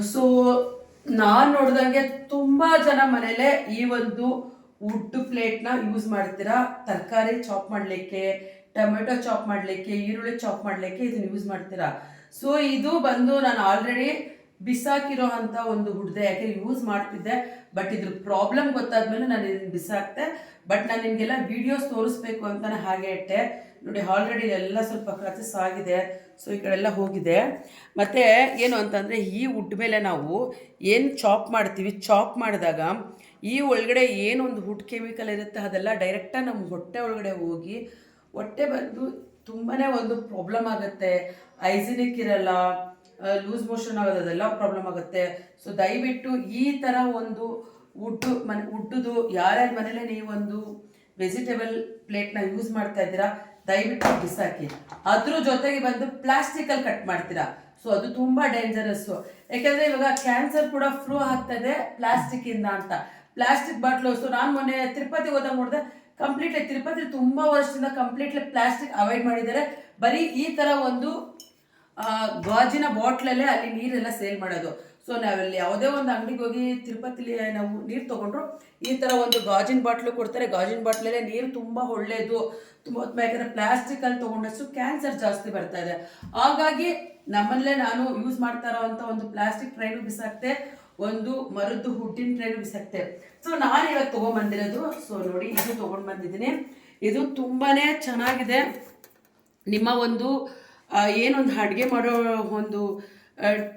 So ನಾನು ನೋಡ್ದಂಗೆ ತುಂಬಾ ಜನ ಮನೇಲೆ ಈ ಒಂದು ವುಡ್ ಪ್ಲೇಟ್ನ ಯೂಸ್ ಮಾಡ್ತೀರಾ? ತರಕಾರಿ ಚಾಪ್ ಮಾಡಲಿಕ್ಕೆ, ಟೊಮೆಟೊ ಚಾಪ್ ಮಾಡಲಿಕ್ಕೆ, ಈರುಳ್ಳಿ ಚಾಪ್ ಮಾಡಲಿಕ್ಕೆ ಇದನ್ನು ಯೂಸ್ ಮಾಡ್ತೀರಾ? ಸೊ ಇದು ಬಂದು ನಾನು ಆಲ್ರೆಡಿ ಬಿಸಾಕಿರೋ ಅಂಥ ಒಂದು ಹುಡ್ದೆ, ಯಾಕೆ ಯೂಸ್ ಮಾಡ್ತಿದ್ದೆ ಬಟ್ ಇದ್ರ ಪ್ರಾಬ್ಲಮ್ ಗೊತ್ತಾದ್ಮೇಲೆ ನಾನು ಇದನ್ನ ಬಿಸಾಕ್ತೆ. ಬಟ್ ನಾನು ನಿಮಗೆಲ್ಲ ವಿಡಿಯೋಸ್ ತೋರಿಸ್ಬೇಕು ಅಂತಾನೆ ಹಾಗೆ ಇಟ್ಟೆ. ನೋಡಿ ಆಲ್ರೆಡಿ ಎಲ್ಲ ಸ್ವಲ್ಪ ಕ್ರಚಸ್ ಆಗಿದೆ. ಸೊ ಈ ಕಡೆ ಎಲ್ಲ ಹೋಗಿದೆ. ಮತ್ತು ಏನು ಅಂತಂದರೆ, ಈ ಹುಡ್ ಮೇಲೆ ನಾವು ಏನು ಚಾಪ್ ಮಾಡ್ತೀವಿ? ಚಾಪ್ ಮಾಡಿದಾಗ ಈ ಒಳಗಡೆ ಏನೊಂದು ಹುಡ್ ಕೆಮಿಕಲ್ ಇರುತ್ತೆ, ಅದೆಲ್ಲ ಡೈರೆಕ್ಟಾಗಿ ನಮ್ಮ ಹೊಟ್ಟೆ ಒಳಗಡೆ ಹೋಗಿ ಹೊಟ್ಟೆ ಬಂದು ತುಂಬಾ ಒಂದು ಪ್ರಾಬ್ಲಮ್ ಆಗುತ್ತೆ. ಐಜಿನಿಕ್ ಇರಲ್ಲ. ಲೂಸ್ ಮೋಷನ್ ಆಗೋದು ಅದೆಲ್ಲ ಪ್ರಾಬ್ಲಮ್ ಆಗುತ್ತೆ. ಸೊ ದಯವಿಟ್ಟು ಈ ಥರ ಒಂದು ಉಡ್ಡು ಮನೆ ಉಡ್ಡುದು ಯಾರ್ಯಾರ ಮನೇಲೆ ನೀವೊಂದು ವೆಜಿಟೇಬಲ್ ಪ್ಲೇಟ್ನ ಯೂಸ್ ಮಾಡ್ತಾ ಇದ್ದೀರಾ, ದಯವಿಟ್ಟು ಬಿಸಾಕಿ. ಅದ್ರ ಜೊತೆಗೆ ಬಂದು ಪ್ಲಾಸ್ಟಿಕಲ್ಲಿ ಕಟ್ ಮಾಡ್ತೀರಾ. ಸೊ ಅದು ತುಂಬಾ ಡೇಂಜರಸ್ಸು ಯಾಕಂದ್ರೆ ಇವಾಗ ಕ್ಯಾನ್ಸರ್ ಕೂಡ ಫ್ಲೂ ಆಗ್ತದೆ ಪ್ಲಾಸ್ಟಿಕ್ ಇಂದ ಅಂತ. ಪ್ಲಾಸ್ಟಿಕ್ ಬಾಟ್ಲು ಸೊ ನಾನು ಮೊನ್ನೆ ತಿರುಪತಿ ಹೋದಾಗ ನೋಡಿದೆ ಕಂಪ್ಲೀಟ್ಲಿ ತಿರುಪತಿ ತುಂಬಾ ವರ್ಷದಿಂದ ಕಂಪ್ಲೀಟ್ಲಿ ಪ್ಲಾಸ್ಟಿಕ್ ಅವಾಯ್ಡ್ ಮಾಡಿದ್ದಾರೆ. ಬರೀ ಈ ತರ ಒಂದು ಗಾಜಿನ ಬಾಟ್ಲಲ್ಲೇ ಅಲ್ಲಿ ನೀರೆಲ್ಲ ಸೇಲ್ ಮಾಡೋದು. ಸೊ ನಾವಲ್ಲಿ ಯಾವುದೇ ಒಂದು ಅಂಗಡಿಗೆ ಹೋಗಿ ತಿರುಪತಿಲಿ ನಾವು ನೀರು ತೊಗೊಂಡ್ರು, ಈ ಥರ ಒಂದು ಗಾಜಿನ ಬಾಟ್ಲು ಕೊಡ್ತಾರೆ. ಗಾಜಿನ ಬಾಟ್ಲಲ್ಲೇ ನೀರು ತುಂಬ ಒಳ್ಳೆಯದು ತುಂಬ ಯಾಕಂದರೆ ಪ್ಲಾಸ್ಟಿಕಲ್ಲಿ ತೊಗೊಂಡಷ್ಟು ಕ್ಯಾನ್ಸರ್ ಜಾಸ್ತಿ ಬರ್ತಾ ಇದೆ. ಹಾಗಾಗಿ ನಮ್ಮಲ್ಲೇ ನಾನು ಯೂಸ್ ಮಾಡ್ತಾ ಇರೋವಂಥ ಒಂದು ಪ್ಲಾಸ್ಟಿಕ್ ಟ್ರೈನು ಬಿಸಾಕ್ತೆ, ಒಂದು ಮರದ್ದು ಹುಟ್ಟಿನ ಟ್ರೈನು ಬಿಸಾಕ್ತೆ. ಸೊ ನಾನು ಇವಾಗ ತೊಗೊಂಬಂದಿರೋದು. ಸೊ ನೋಡಿ, ಇದು ತೊಗೊಂಡು ಬಂದಿದ್ದೀನಿ. ಇದು ತುಂಬಾ ಚೆನ್ನಾಗಿದೆ. ನಿಮ್ಮ ಒಂದು ಏನೊಂದು ಅಡುಗೆ ಮಾಡೋ ಒಂದು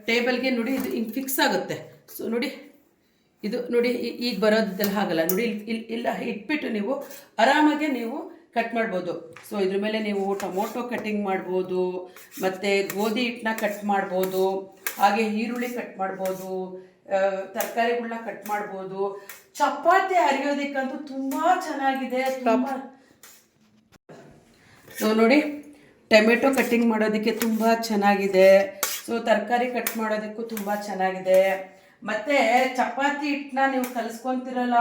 ಟೇಬಲ್ಗೆ ನೋಡಿ ಇದು ಹಿಂಗೆ ಫಿಕ್ಸ್ ಆಗುತ್ತೆ. ಸೊ ನೋಡಿ ಇದು ನೋಡಿ ಈಗ ಬರೋದಲ್ಲಿ ಹಾಗಲ್ಲ ನೋಡಿ ಇಲ್ಲಿ ಇಲ್ಲಿ ಇಲ್ಲ ಇಟ್ಬಿಟ್ಟು ನೀವು ಆರಾಮಾಗೆ ನೀವು ಕಟ್ ಮಾಡ್ಬೋದು. ಸೊ ಇದ್ರ ಮೇಲೆ ನೀವು ಟೊಮೊಟೊ ಕಟ್ಟಿಂಗ್ ಮಾಡ್ಬೋದು ಮತ್ತು ಗೋಧಿ ಹಿಟ್ಟನ್ನ ಕಟ್ ಮಾಡ್ಬೋದು ಹಾಗೆ ಈರುಳ್ಳಿ ಕಟ್ ಮಾಡ್ಬೋದು ತರಕಾರಿಗಳನ್ನ ಕಟ್ ಮಾಡ್ಬೋದು. ಚಪಾತಿ ಅರಿಯೋದಕ್ಕಂತೂ ತುಂಬ ಚೆನ್ನಾಗಿದೆ ತುಂಬ. ಸೊ ನೋಡಿ ಟೊಮೆಟೊ ಕಟ್ಟಿಂಗ್ ಮಾಡೋದಕ್ಕೆ ತುಂಬ ಚೆನ್ನಾಗಿದೆ. ಸೊ ತರಕಾರಿ ಕಟ್ ಮಾಡೋದಕ್ಕೂ ತುಂಬ ಚೆನ್ನಾಗಿದೆ. ಮತ್ತೆ ಚಪಾತಿ ಹಿಟ್ಟನ್ನ ನೀವು ಕಲಿಸ್ಕೊಂತಿರಲ್ಲ,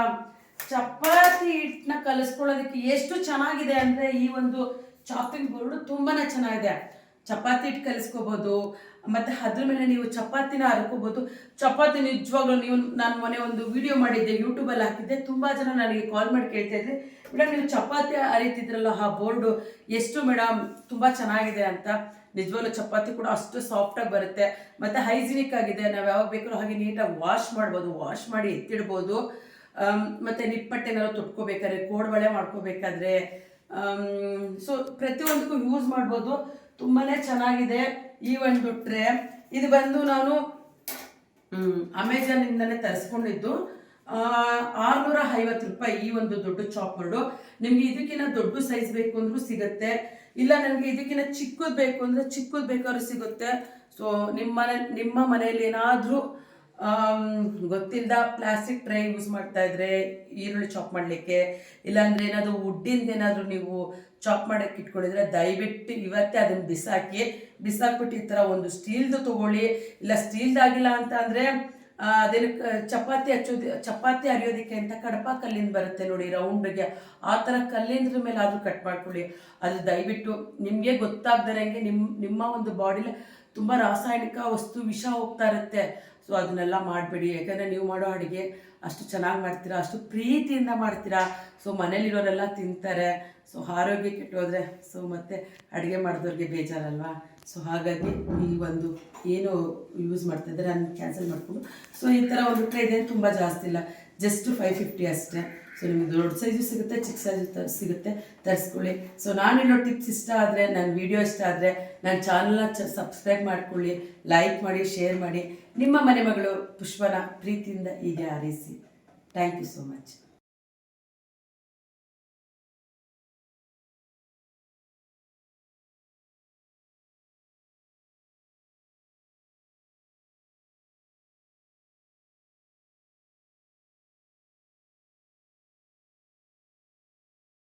ಚಪಾತಿ ಹಿಟ್ಟನ್ನ ಕಲಿಸ್ಕೊಳ್ಳೋದಕ್ಕೆ ಎಷ್ಟು ಚೆನ್ನಾಗಿದೆ ಅಂದರೆ ಈ ಒಂದು ಚಾಪಿಂಗ್ ಬೋರ್ಡು ತುಂಬಾ ಚೆನ್ನಾಗಿದೆ. ಚಪಾತಿ ಹಿಟ್ಟು ಕಲಿಸ್ಕೋಬೋದು, ಮತ್ತು ಅದ್ರ ಮೇಲೆ ನೀವು ಚಪಾತಿನ ಹರ್ಕೋಬೋದು ಚಪಾತಿ ನಿಜವಾಗ್ಲೂ ನೀವು ನಾನು ಮೊನ್ನೆ ಒಂದು ವಿಡಿಯೋ ಮಾಡಿದ್ದೆ ಯೂಟ್ಯೂಬಲ್ಲಿ ಹಾಕಿದ್ದೆ. ತುಂಬ ಜನ ನನಗೆ ಕಾಲ್ ಮಾಡಿ ಕೇಳ್ತಾ ಇದ್ದೆ ಮೇಡಮ್ ನೀವು ಚಪಾತಿ ಅರಿತಿದ್ರಲ್ಲ ಆ ಬೋರ್ಡು? ಎಷ್ಟು ಮೇಡಮ್ ತುಂಬ ಚೆನ್ನಾಗಿದೆ ಅಂತ. ನಿಜವಾಗ್ಲೂ ಚಪಾತಿ ಕೂಡ ಅಷ್ಟು ಸಾಫ್ಟಾಗಿ ಬರುತ್ತೆ. ಮತ್ತು ಹೈಜಿನಿಕ್ ಆಗಿದೆ. ನಾವು ಯಾವಾಗ ಬೇಕಾದ್ರೂ ಹಾಗೆ ನೀಟಾಗಿ ವಾಶ್ ಮಾಡ್ಬೋದು. ವಾಶ್ ಮಾಡಿ ಎತ್ತಿಡ್ಬೋದು. ಮತ್ತು ನಿಪ್ಪಟ್ಟೆ ನಿಪ್ಪಟ್ಟೆನಾದ್ರು ತೊಟ್ಕೋಬೇಕಾದ್ರೆ ಕೋಡ್ಬಳೆ ಮಾಡ್ಕೋಬೇಕಾದ್ರೆ ಸೊ ಪ್ರತಿಯೊಂದಕ್ಕೂ ಯೂಸ್ ಮಾಡ್ಬೋದು. ತುಂಬಾನೇ ಚೆನ್ನಾಗಿದೆ ಈ ಒಂದು ಟ್ರೇ ಇದು ಬಂದು ನಾನು ಅಮೆಜಾನ್ ಇಂದಾನೆ ತರಿಸ್ಕೊಂಡಿದ್ದು. ಆರ್ನೂರ ಐವತ್ತು ರೂಪಾಯಿ ಈ ಒಂದು ದೊಡ್ಡ ಚಾಪರ್ಡು ನಿಮ್ಗೆ ಇದಕ್ಕಿಂತ ದೊಡ್ಡ ಸೈಜ್ ಬೇಕು ಅಂದ್ರೂ ಸಿಗುತ್ತೆ. ಇಲ್ಲ ನನಗೆ ಇದಕ್ಕಿಂತ ಚಿಕ್ಕದು ಬೇಕು ಅಂದರೆ ಚಿಕ್ಕದು ಬೇಕಾದ್ರೂ ಸಿಗುತ್ತೆ. ಸೊ ನಿಮ್ಮ ಮನೆ, ನಿಮ್ಮ ಮನೆಯಲ್ಲಿ ಏನಾದರೂ ಗೊತ್ತಿಲ್ಲದ ಪ್ಲಾಸ್ಟಿಕ್ ಟ್ರೈ ಯೂಸ್ ಮಾಡ್ತಾ ಇದ್ರೆ ಈರುಳ್ಳಿ ಚಾಪ್ ಮಾಡಲಿಕ್ಕೆ, ಇಲ್ಲಾಂದ್ರೆ ಏನಾದರೂ ವುಡ್ಡಿಂದ ಏನಾದರೂ ನೀವು ಚಾಪ್ ಮಾಡಕ್ಕೆ ಇಟ್ಕೊಂಡಿದ್ರೆ ದಯವಿಟ್ಟು ಇವತ್ತೇ ಅದನ್ನ ಬಿಸಾಕಿ, ಬಿಸಾಕ್ಬಿಟ್ಟು ಈ ಥರ ಒಂದು ಸ್ಟೀಲ್ದು ತಗೊಳ್ಳಿ. ಇಲ್ಲ ಸ್ಟೀಲ್ದಾಗಿಲ್ಲ ಅಂತ ಅಂದರೆ ಅದೇನು ಚಪಾತಿ ಹಚ್ಚೋದು, ಚಪಾತಿ ಅರಿಯೋದಕ್ಕೆ ಅಂತ ಕಡಪ ಕಲ್ಲಿಂದ ಬರುತ್ತೆ ನೋಡಿ ರೌಂಡ್ಗೆ ಆ ಥರ ಕಲ್ಲಿಂದ್ರ ಮೇಲೆ ಆದರೂ ಕಟ್ ಮಾಡ್ಕೊಳ್ಳಿ. ಅದು ದಯವಿಟ್ಟು ನಿಮಗೆ ಗೊತ್ತಾಗ್ದಂಗೆ ನಿಮ್ಮ ನಿಮ್ಮ ಒಂದು ಬಾಡಿಲಿ ತುಂಬ ರಾಸಾಯನಿಕ ವಸ್ತು ವಿಷ ಹೋಗ್ತಾ ಇರುತ್ತೆ. ಸೊ ಅದನ್ನೆಲ್ಲ ಮಾಡಬೇಡಿ. ಯಾಕಂದರೆ ನೀವು ಮಾಡೋ ಅಡುಗೆ ಅಷ್ಟು ಚೆನ್ನಾಗಿ ಮಾಡ್ತೀರಾ, ಅಷ್ಟು ಪ್ರೀತಿಯಿಂದ ಮಾಡ್ತೀರಾ. ಸೊ ಮನೇಲಿರೋರೆಲ್ಲ ತಿಂತಾರೆ. ಸೊ ಆರೋಗ್ಯ ಕೆಟ್ಟೋದ್ರೆ ಸೊ ಮತ್ತೆ ಅಡುಗೆ ಮಾಡಿದವ್ರಿಗೆ ಬೇಜಾರಲ್ವಾ? ಸೊ ಹಾಗಾಗಿ ಈ ಒಂದು ಏನು ಯೂಸ್ ಮಾಡ್ತಾ ಇದ್ದಾರೆ ನಾನು ಕ್ಯಾನ್ಸಲ್ ಮಾಡಿಕೊಂಡು. ಸೊ ಈ ಥರ ಒಂದು ಟ್ರೈದೇನು ತುಂಬ ಜಾಸ್ತಿ ಇಲ್ಲ. ಜಸ್ಟ್ ಫೈವ್ ಫಿಫ್ಟಿ ಅಷ್ಟೇ. ಸೊ ನಿಮ್ಗೆ ದೊಡ್ಡ ಸೈಜು ಸಿಗುತ್ತೆ, ಚಿಕ್ಕ ಸೈಜು ಸಿಗುತ್ತೆ, ತರಿಸ್ಕೊಳ್ಳಿ. ಸೊ ಇರೋ ಟಿಪ್ಸ್ ಇಷ್ಟ ಆದರೆ ನನ್ನ ವಿಡಿಯೋ ಇಷ್ಟ ಆದರೆ ನನ್ನ ಚಾನಲ್ನ ಚ ಸಬ್ಸ್ಕ್ರೈಬ್ ಮಾಡ್ಕೊಳ್ಳಿ ಲೈಕ್ ಮಾಡಿ ಶೇರ್ ಮಾಡಿ. ನಿಮ್ಮ ಮನೆ ಮಗಳು ಪುಷ್ಪನ ಪ್ರೀತಿಯಿಂದ ಹೀಗೆ ಆರಿಸಿ ಥ್ಯಾಂಕ್ ಯು ಸೋ ಮಚ್